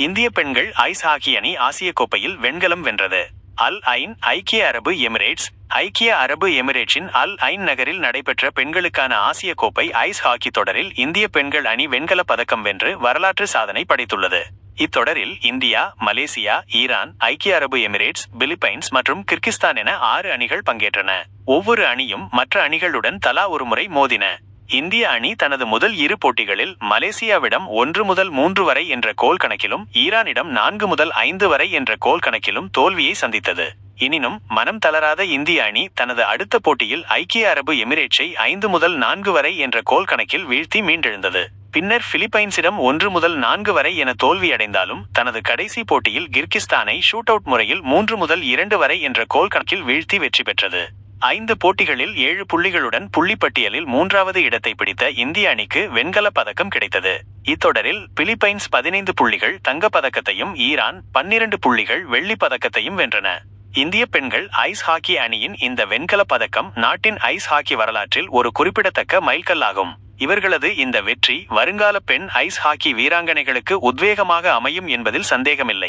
இந்திய பெண்கள் ice hockey அணி ஆசிய கோப்பையில் வெண்கலம் வென்றது. அல் ஐன் ஐக்கிய அரபு எமிரேட்ஸ் ஐக்கிய அரபு எமிரேட்ஸின் அல் ஐன் நகரில் நடைபெற்ற பெண்களுக்கான ஆசிய கோப்பை ஐஸ் ஹாக்கி தொடரில் இந்திய பெண்கள் அணி வெண்கலப் பதக்கம் வென்று வரலாற்று சாதனை படைத்துள்ளது. இத்தொடரில் இந்தியா மலேசியா ஈரான் ஐக்கிய அரபு எமிரேட்ஸ் பிலிப்பைன்ஸ் மற்றும் கிர்கிஸ்தான் என ஆறு அணிகள் பங்கேற்றன. ஒவ்வொரு அணியும் மற்ற அணிகளுடன் தலா ஒரு முறை மோதின. இந்திய அணி தனது முதல் இரு போட்டிகளில் மலேசியாவிடம் ஒன்று முதல் மூன்று வரை என்ற கோல் கணக்கிலும் ஈரானிடம் நான்கு முதல் ஐந்து வரை என்ற கோல் கணக்கிலும் தோல்வியை சந்தித்தது. எனினும் மனம் தளராத இந்திய அணி தனது அடுத்த போட்டியில் ஐக்கிய அரபு எமிரேட்ஸை ஐந்து முதல் நான்கு வரை என்ற கோல் கணக்கில் வீழ்த்தி மீண்டெழுந்தது. பின்னர் பிலிப்பைன்ஸிடம் ஒன்று முதல் நான்கு வரை என தோல்வியடைந்தாலும் தனது கடைசி போட்டியில் கிர்கிஸ்தானை ஷூட் அவுட் முறையில் மூன்று முதல் இரண்டு வரை என்ற கோல் கணக்கில் வீழ்த்தி வெற்றி பெற்றது. ஐந்து போட்டிகளில் ஏழு புள்ளிகளுடன் புள்ளிப்பட்டியலில் மூன்றாவது இடத்தை பிடித்த இந்திய அணிக்கு வெண்கலப் பதக்கம் கிடைத்தது. இத்தொடரில் பிலிப்பைன்ஸ் பதினைந்து புள்ளிகள் தங்கப் பதக்கத்தையும் ஈரான் பன்னிரண்டு புள்ளிகள் வெள்ளிப் பதக்கத்தையும் வென்றன. இந்திய பெண்கள் ஐஸ் ஹாக்கி அணியின் இந்த வெண்கலப் பதக்கம் நாட்டின் ஐஸ் ஹாக்கி வரலாற்றில் ஒரு குறிப்பிடத்தக்க மைல்கல்லாகும். இவர்களது இந்த வெற்றி வருங்கால பெண் ஐஸ் ஹாக்கி வீராங்கனைகளுக்கு உத்வேகமாக அமையும் என்பதில் சந்தேகமில்லை.